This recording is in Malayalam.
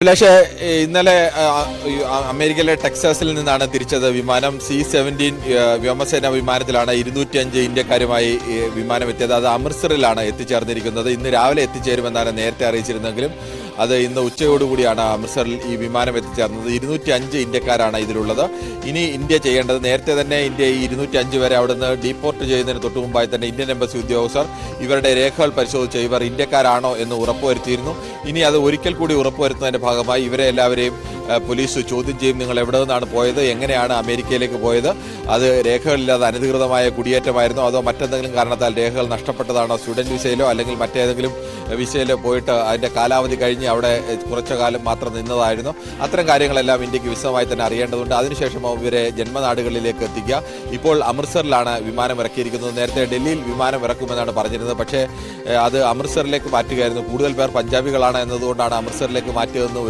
അഭിലാഷ് ഇന്നലെ അമേരിക്കയിലെ ടെക്സാസിൽ നിന്നാണ് തിരിച്ചത് വിമാനം. സി സെവന്റീൻ വ്യോമസേന വിമാനത്തിലാണ് ഇരുന്നൂറ്റി അഞ്ച് ഇന്ത്യക്കാരുമായി വിമാനം എത്തിയത്. അത് അമൃത്സറിലാണ് എത്തിച്ചേർന്നിരിക്കുന്നത്. ഇന്ന് രാവിലെ എത്തിച്ചേരുമെന്നാണ് നേരത്തെ അറിയിച്ചിരുന്നെങ്കിലും അത് ഇന്ന് ഉച്ചയോടുകൂടിയാണ് അമൃത്സറിൽ ഈ വിമാനം എത്തിച്ചേർന്നത്. ഇരുന്നൂറ്റി അഞ്ച് ഇന്ത്യക്കാരാണ് ഇതിലുള്ളത്. ഇനി ഇന്ത്യ ചെയ്യേണ്ടത് നേരത്തെ തന്നെ ഇന്ത്യ ഈ ഇരുന്നൂറ്റി അഞ്ച് വരെ അവിടുന്ന് ഡീപ്പോർട്ട് ചെയ്യുന്നതിന് തൊട്ട് മുമ്പായി തന്നെ ഇന്ത്യൻ എംബസി ഉദ്യോഗസ്ഥർ ഇവരുടെ രേഖകൾ പരിശോധിച്ച് ഇവർ ഇന്ത്യക്കാരാണോ എന്ന് ഉറപ്പുവരുത്തിയിരുന്നു. ഇനി അത് ഒരിക്കൽ കൂടി ഉറപ്പുവരുത്തുന്നതിന്റെ ഭാഗമായി ഇവരെ എല്ലാവരെയും പോലീസ് ചോദ്യം ചെയ്യും നിങ്ങൾ എവിടെ നിന്നാണ് പോയത്? എങ്ങനെയാണ് അമേരിക്കയിലേക്ക് പോയത്? അത് രേഖകളില്ലാതെ അനധികൃതമായ കുടിയേറ്റമായിരുന്നോ? അതോ മറ്റെന്തെങ്കിലും കാരണത്താൽ രേഖകൾ നഷ്ടപ്പെട്ടതാണോ? സ്റ്റുഡന്റ് വിസയിലോ അല്ലെങ്കിൽ മറ്റേതെങ്കിലും വിസയിലോ പോയിട്ട് അതിന്റെ കാലാവധി കഴിഞ്ഞ് അവിടെ കുറച്ചു കാലം മാത്രം നിന്നതായിരുന്നു. അത്തരം കാര്യങ്ങളെല്ലാം ഇന്ത്യയ്ക്ക് വിശദമായി തന്നെ അറിയേണ്ടതുണ്ട്. അതിനുശേഷം ഇവരെ ജന്മനാടുകളിലേക്ക് എത്തിക്കുക. ഇപ്പോൾ അമൃത്സറിലാണ് വിമാനം ഇറക്കിയിരിക്കുന്നത്. നേരത്തെ ഡൽഹിയിൽ വിമാനം ഇറക്കുമെന്നാണ് പറഞ്ഞിരുന്നത്. പക്ഷേ അത് അമൃത്സറിലേക്ക് മാറ്റുകയായിരുന്നു. കൂടുതൽ പേർ പഞ്ചാബികളാണ് എന്നതുകൊണ്ടാണ് അമൃത്സറിലേക്ക് മാറ്റിയതെന്ന്